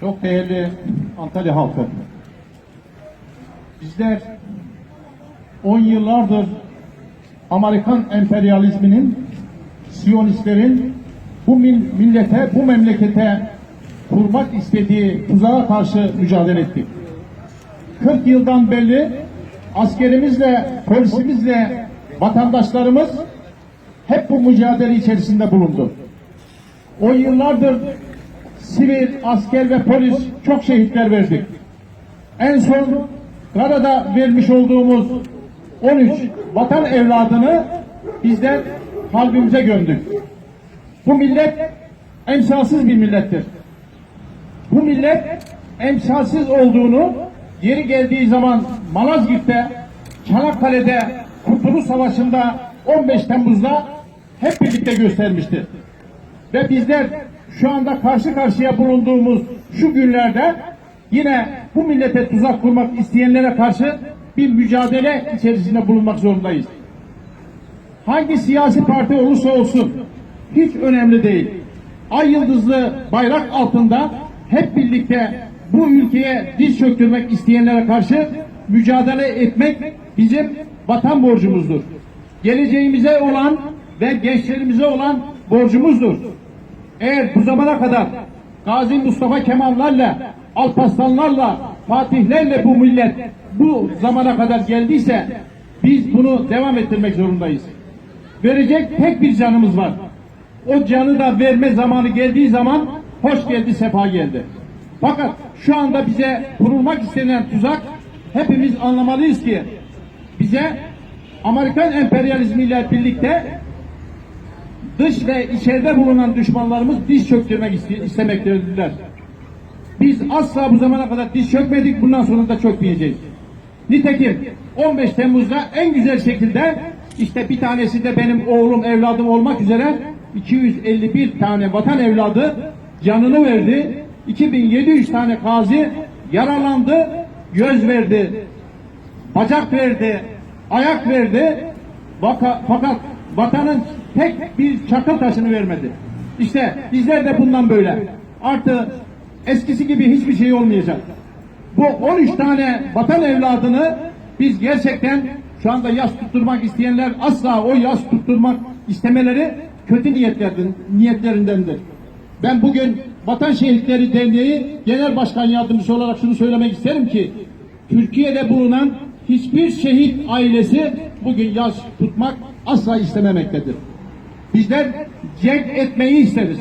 Çok değerli Antalya halkı. Bizler 10 yıllardır Amerikan emperyalizminin, Siyonistlerin bu mil- millete, bu memlekete kurmak istediği tuzağa karşı mücadele ettik. 40 yıldan beri askerimizle, polisimizle vatandaşlarımız hep bu mücadele içerisinde bulundu. O yıllardır sivil, asker ve polis çok şehitler verdik. En son Karada vermiş olduğumuz 13 vatan evladını bizler kalbimize gömdük. Bu millet emsalsız bir millettir. Bu millet emsalsiz olduğunu yeri geldiği zaman Malazgirt'te, Çanakkale'de, Kurtuluş Savaşı'nda 15 Temmuz'da hep birlikte göstermiştir. Ve bizler şu anda karşı karşıya bulunduğumuz şu günlerde yine bu millete tuzak kurmak isteyenlere karşı bir mücadele içerisinde bulunmak zorundayız. Hangi siyasi parti olursa olsun hiç önemli değil. Ay yıldızlı bayrak altında hep birlikte bu ülkeye diz çöktürmek isteyenlere karşı mücadele etmek bizim vatan borcumuzdur. Geleceğimize olan ve gençlerimize olan borcumuzdur. Eğer bu zamana kadar Gazi Mustafa Kemal'lerle, Alparslanlarla, Fatihlerle bu millet bu zamana kadar geldiyse biz bunu devam ettirmek zorundayız. Verecek tek bir canımız var. O canı da verme zamanı geldiği zaman hoş geldi, sefa geldi. Fakat şu anda bize kurulmak istenen tuzak hepimiz anlamalıyız ki bize Amerikan emperyalizmiyle birlikte dış ve içeride bulunan düşmanlarımız diz çöktürmek iste- istemektedirler. Biz asla bu zamana kadar diz çökmedik, bundan sonra da çökmeyeceğiz. Nitekim 15 Temmuz'da en güzel şekilde işte bir tanesi de benim oğlum, evladım olmak üzere 251 tane vatan evladı canını verdi. 2700 tane gazi yaralandı, göz verdi, bacak verdi, ayak verdi. Vaka- fakat vatanın tek bir çakıl taşını vermedi. İşte bizler de bundan böyle. Artı eskisi gibi hiçbir şey olmayacak. Bu 13 tane vatan evladını biz gerçekten şu anda yas tutturmak isteyenler asla o yas tutturmak istemeleri kötü niyetlerden, niyetlerindendir. Ben bugün Vatan Şehitleri Derneği Genel Başkan Yardımcısı olarak şunu söylemek isterim ki Türkiye'de bulunan hiçbir şehit ailesi bugün yas tutmak asla istememektedir. Bizler cenk etmeyi isteriz.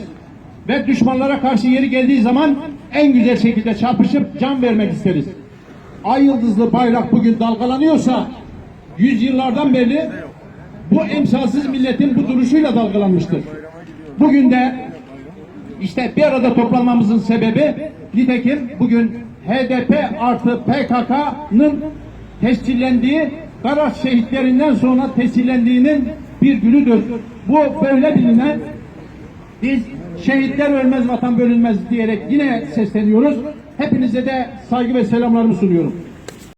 Ve düşmanlara karşı yeri geldiği zaman en güzel şekilde çarpışıp can vermek isteriz. Ay yıldızlı bayrak bugün dalgalanıyorsa yüzyıllardan beri bu emsalsiz milletin bu duruşuyla dalgalanmıştır. Bugün de işte bir arada toplanmamızın sebebi nitekim bugün HDP artı PKK'nın tescillendiği Karaş şehitlerinden sonra tescillendiğinin bir günüdür. Bu böyle bilinen biz şehitler ölmez vatan bölünmez diyerek yine sesleniyoruz. Hepinize de saygı ve selamlarımı sunuyorum.